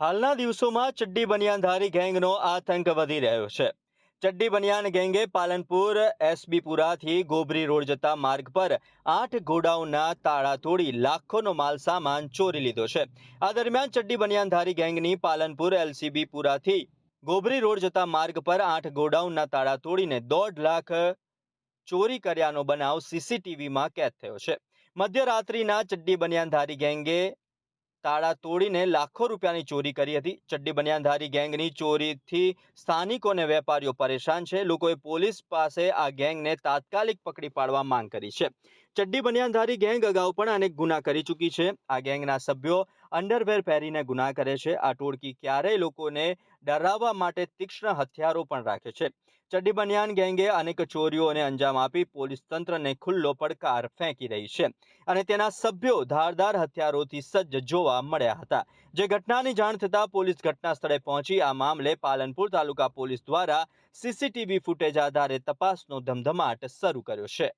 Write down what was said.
હાલના દિવસોમાં ચડ્ડી બનિયાનધારી ગેંગનો આતંક વધી રહ્યો છે. ચડ્ડી બનિયાન ગેંગે પાલનપુર એસબીપુરાથી ગોબરી રોડ જતા માર્ગ પર આઠ ગોડાઉનના તાળા તોડી લાખોનો માલ સામાન ચોરી લીધો છે. આ દરમિયાન ચડ્ડી બનિયાનધારી ગેંગની પાલનપુર એલસીબીપુરાથી ગોબરી રોડ જતા માર્ગ પર આઠ ગોડાઉનના તાળા તોડીને દોઢ લાખ ચોરી કર્યાનો બનાવ સીસીટીવીમાં કેદ થયો છે. મધ્યરાત્રિના ચડ્ડી બનિયાનધારી ગેંગે તાળા તોડીને લાખો રૂપિયાની ચોરી કરી હતી. ચડ્ડી બનિયાનધારી ગેંગની ચોરીથી સ્થાનિકો અને વેપારીઓ પરેશાન છે. લોકોએ પોલીસ પાસે આ ગેંગને તાત્કાલિક પકડી પાડવા માંગ કરી છે. ચડ્ડી બનિયાનધારી ગેંગ અગાઉ પણ અનેક ગુના કરી ચૂકી છે. આ ગેંગના સભ્યો અંડરવેર પહેરીને ગુના કરે છે. આ ટોળકી ક્યારેય લોકોને ડરાવવા માટે તીક્ષ્ણ હથિયારો પણ રાખે છે. ચડ્ડી બનિયાન ગેંગે અનેક ચોરીઓને અંજામ આપી પોલીસ તંત્રને ખુલ્લો પડકાર ફેંકી રહી છે અને તેના સભ્યો ધારદાર હથિયારોથી સજ્જ જોવા મળ્યા હતા. જે ઘટનાની જાણ થતાં પોલીસ ઘટના સ્થળે પહોંચી. આ મામલે પાલનપુર તાલુકા પોલીસ દ્વારા સીસીટીવી ફૂટેજ આધારે તપાસનો ધમધમાટ શરૂ કર્યો છે.